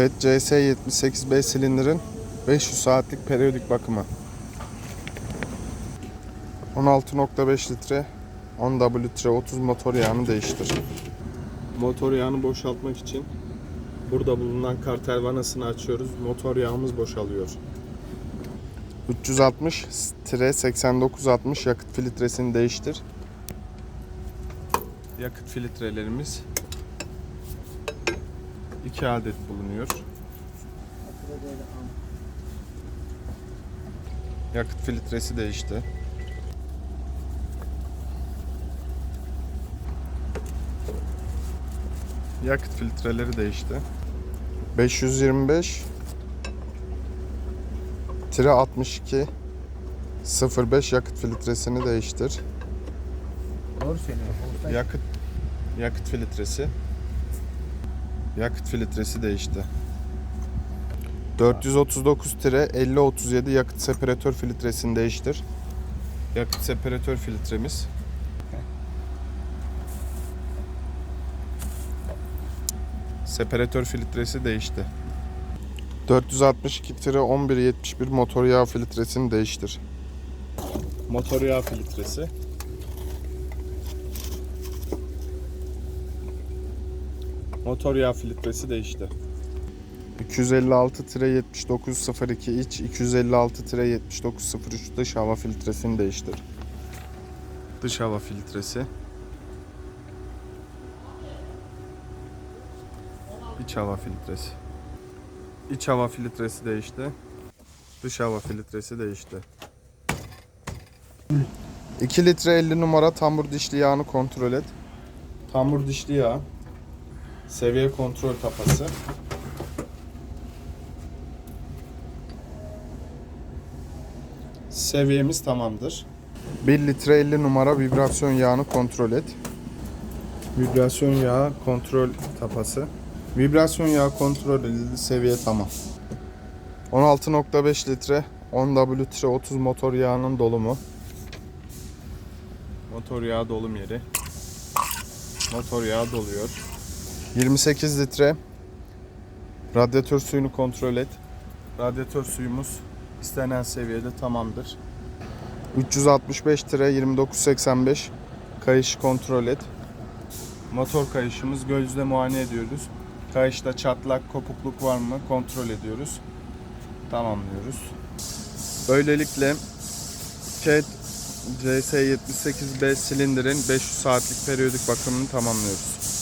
Evet CS78B silindirin 500 saatlik periyodik bakımı. 16.5 litre 10W 30 motor yağını değiştir. Motor yağını boşaltmak için burada bulunan kartel vanasını açıyoruz. Motor yağımız boşalıyor. 360-8960 yakıt filtresini değiştir. Yakıt filtrelerimiz 2 adet bulunuyor. Yakıt filtresi değişti. Yakıt filtreleri değişti. 525 tire 62 05 yakıt filtresini değiştir. Doğru söylüyorsun. Yakıt yakıt filtresi yakıt filtresi değişti. 439 tire 50 37 yakıt separatör filtresini değiştir. Yakıt separatör filtremiz. Separatör filtresi değişti. 462 tire 11 71 motor yağ filtresini değiştir. Motor yağ filtresi. Motor yağ filtresi değişti. 256-7902 iç, 256-7903 dış hava filtresini değiştir. Dış hava filtresi. İç hava filtresi. İç hava filtresi değişti. Dış hava filtresi değişti. 2 litre 50 numara tambur dişli yağını kontrol et. Tambur dişli yağ. Seviye kontrol tapası. Seviyemiz tamamdır. 1 litre 50 numara vibrasyon yağını kontrol et. Vibrasyon yağı kontrol tapası. Vibrasyon yağı kontrol edildi. Seviye tamam. 16.5 litre 10W 30 motor yağının dolumu. Motor yağı dolum yeri. Motor yağı doluyor. 28 litre radyatör suyunu kontrol et. Radyatör suyumuz istenen seviyede tamamdır. 365 litre 2985 kayışı kontrol et. Motor kayışımız gözle muayene ediyoruz. Kayışta çatlak, kopukluk var mı kontrol ediyoruz. Tamamlıyoruz. Böylelikle CAT CS78B silindirin 500 saatlik periyodik bakımını tamamlıyoruz.